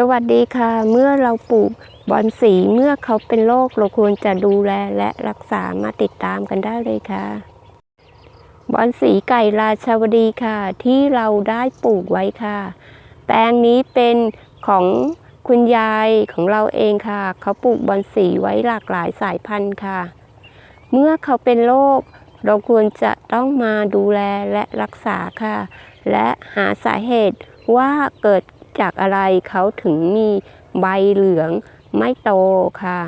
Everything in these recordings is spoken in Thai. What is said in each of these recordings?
สวัสดีค่ะ เมื่อเราปลูกบอนสีเมื่อเขาเป็นโรคเราควรจะดูแลและรักษามาติดตามกันได้เลยค่ะ บอนสีไก่ราชาวดีค่ะ ที่เราได้ปลูกไว้ค่ะ แปลงนี้เป็นของคุณยายของเราเองค่ะ เขาปลูกบอนสีไว้หลากหลายสายพันธุ์ค่ะ เมื่อเขาเป็นโรคเราควรจะต้องมาดูแลและรักษาค่ะ และหาสาเหตุว่าเกิด จากอะไรเขาถึงมีใบเหลืองไม่โตค่ะ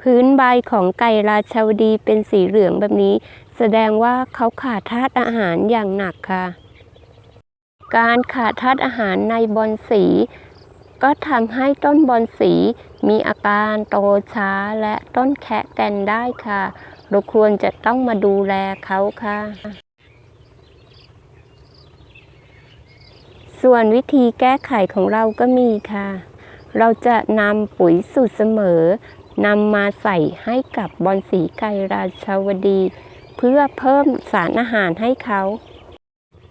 พื้นใบของไก่ราชาวดีเป็นสีเหลืองแบบนี้ แสดงว่าเขาขาดธาตุอาหารอย่างหนักค่ะ การขาดธาตุอาหารในบอนสี ก็ทำให้ต้นบอนสีมีอาการโตช้าและต้นแคะแกนได้ค่ะ เราควรจะต้องมาดูแลเขาค่ะ ส่วนวิธีแก้ไขของเราก็มีค่ะ เราจะนำปุ๋ยสูตรเสมอนำมาใส่ให้กับบอนสีไก่ราชาวดี เพื่อเพิ่มสารอาหารให้เขา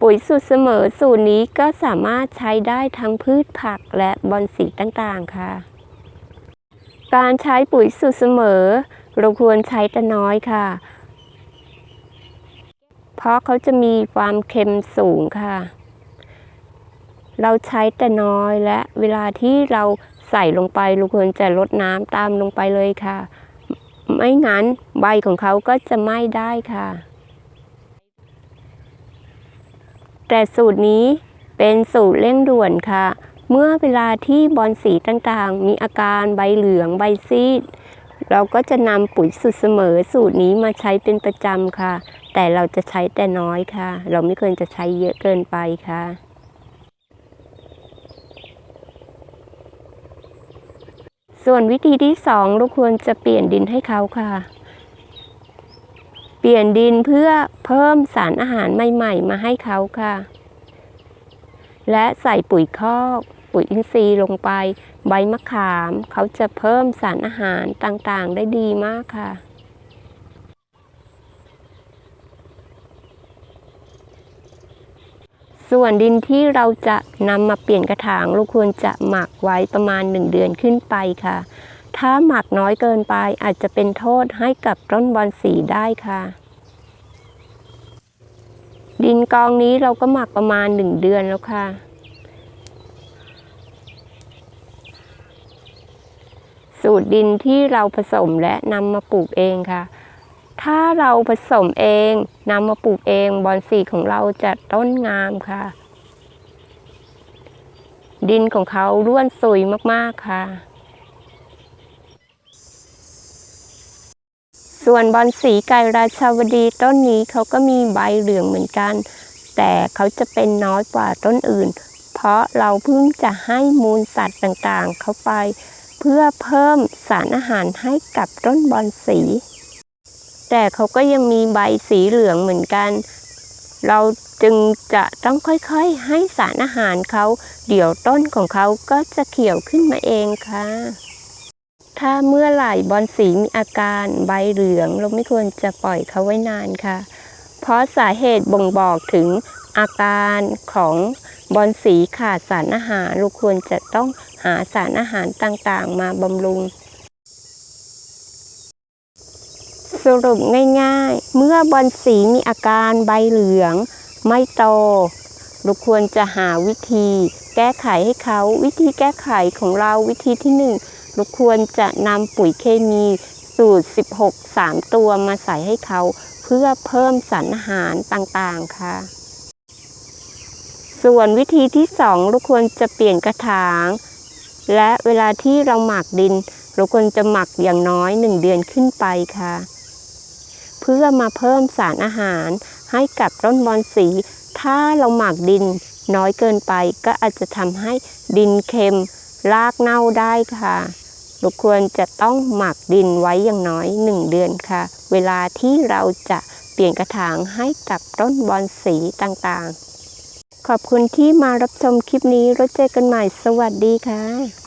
ปุ๋ยสูตรเสมอสูตรนี้ก็สามารถใช้ได้ทั้งพืชผักและบอนสีต่างๆค่ะ การใช้ปุ๋ยสูตรเสมอ เราควรใช้แต่น้อยค่ะ เพราะเขาจะมีความเค็มสูงค่ะ เราใช้แต่น้อยและเวลาที่เราใส่ลงไปเราควรจะลดน้ำตามลงไปเลยค่ะ ไม่งั้นใบของเขาก็จะไหม้ได้ค่ะ แต่สูตรนี้เป็นสูตรเร่งด่วนค่ะ เมื่อเวลาที่บอนสีต่างๆ มีอาการใบเหลืองใบซีด เราก็จะนำปุ๋ยสูตรเสมอสูตรนี้มาใช้เป็นประจำค่ะ แต่เราจะใช้แต่น้อยค่ะ เราไม่ควรจะใช้เยอะเกินไปค่ะ ส่วนวิธีที่สองเราควรจะเปลี่ยนดินให้เขาค่ะ เปลี่ยนดินเพื่อเพิ่มสารอาหารใหม่ ๆ มาให้เขาค่ะ และใส่ปุ๋ยคอกปุ๋ยอินทรีย์ลงไป ใบมะขาม เขาจะเพิ่มสารอาหารต่างๆ ได้ดีมากค่ะ ส่วนดินที่เราจะนำมาเปลี่ยนกระถางเราควรจะหมักไว้ประมาณ 1 เดือนขึ้นไปค่ะ ถ้าหมักน้อยเกินไปอาจจะเป็นโทษให้กับต้นบอนสีได้ค่ะ ดินกองนี้เราก็หมักประมาณ 1 เดือนแล้วค่ะ สูตรดินที่เราผสมและนำมาปลูกเองค่ะ ถ้าเราผสมเองนำมาปลูกเองบอนสีของเราจะต้นงามค่ะ ดินของเขาร่วนซุยมากๆค่ะ ส่วนบอนสีไก่ราชาวดีต้นนี้เขาก็มีใบเหลืองเหมือนกัน แต่เขาจะเป็นน้อยกว่าต้นอื่น เพราะเราเพิ่งจะให้มูลสัตว์ต่างๆ เข้าไป เพื่อเพิ่มสารอาหารให้กับต้นบอนสี แต่เขาก็ยังมีใบสีเหลืองเหมือนกัน เราจึงจะต้องค่อยๆให้สารอาหารเขา เดี๋ยวต้นของเขาก็จะเขียวขึ้นมาเองค่ะ ถ้าเมื่อไหร่บอนสีมีอาการใบเหลืองเราไม่ควรจะปล่อยเขาไว้นานค่ะ เพราะสาเหตุบ่งบอกถึงอาการของบอนสีขาดสารอาหารเราควรจะต้องหาสารอาหารต่างๆ มาบำรุง สรุปง่ายๆ เมื่อบอนสีมีอาการใบเหลือง ไม่โตเราควรจะหาวิธีแก้ไขให้เขาวิธีแก้ไขของเราวิธีที่หนึ่งเราควรจะนำปุ๋ยเคมีสูตร 16 3 ตัวมาใส่ให้เขาเพื่อเพิ่มสารอาหารต่างๆค่ะ ส่วนวิธีที่สองเราควรจะเปลี่ยนกระถาง และเวลาที่เราหมักดิน เราควรจะหมักอย่างน้อย 1 เดือนขึ้นไปค่ะ เพื่อมาเพิ่มสารอาหาร ให้กับต้นบอนสี ถ้าเราหมักดินน้อยเกินไปก็อาจจะทำให้ดินเค็มรากเน่าได้ค่ะเราควรจะต้องหมักดินไว้อย่างน้อย 1 เดือนค่ะ เวลาที่เราจะเปลี่ยนกระถางให้กับต้นบอนสีต่างๆ ขอบคุณที่มารับชมคลิปนี้แล้วเจอกันใหม่สวัสดีค่ะ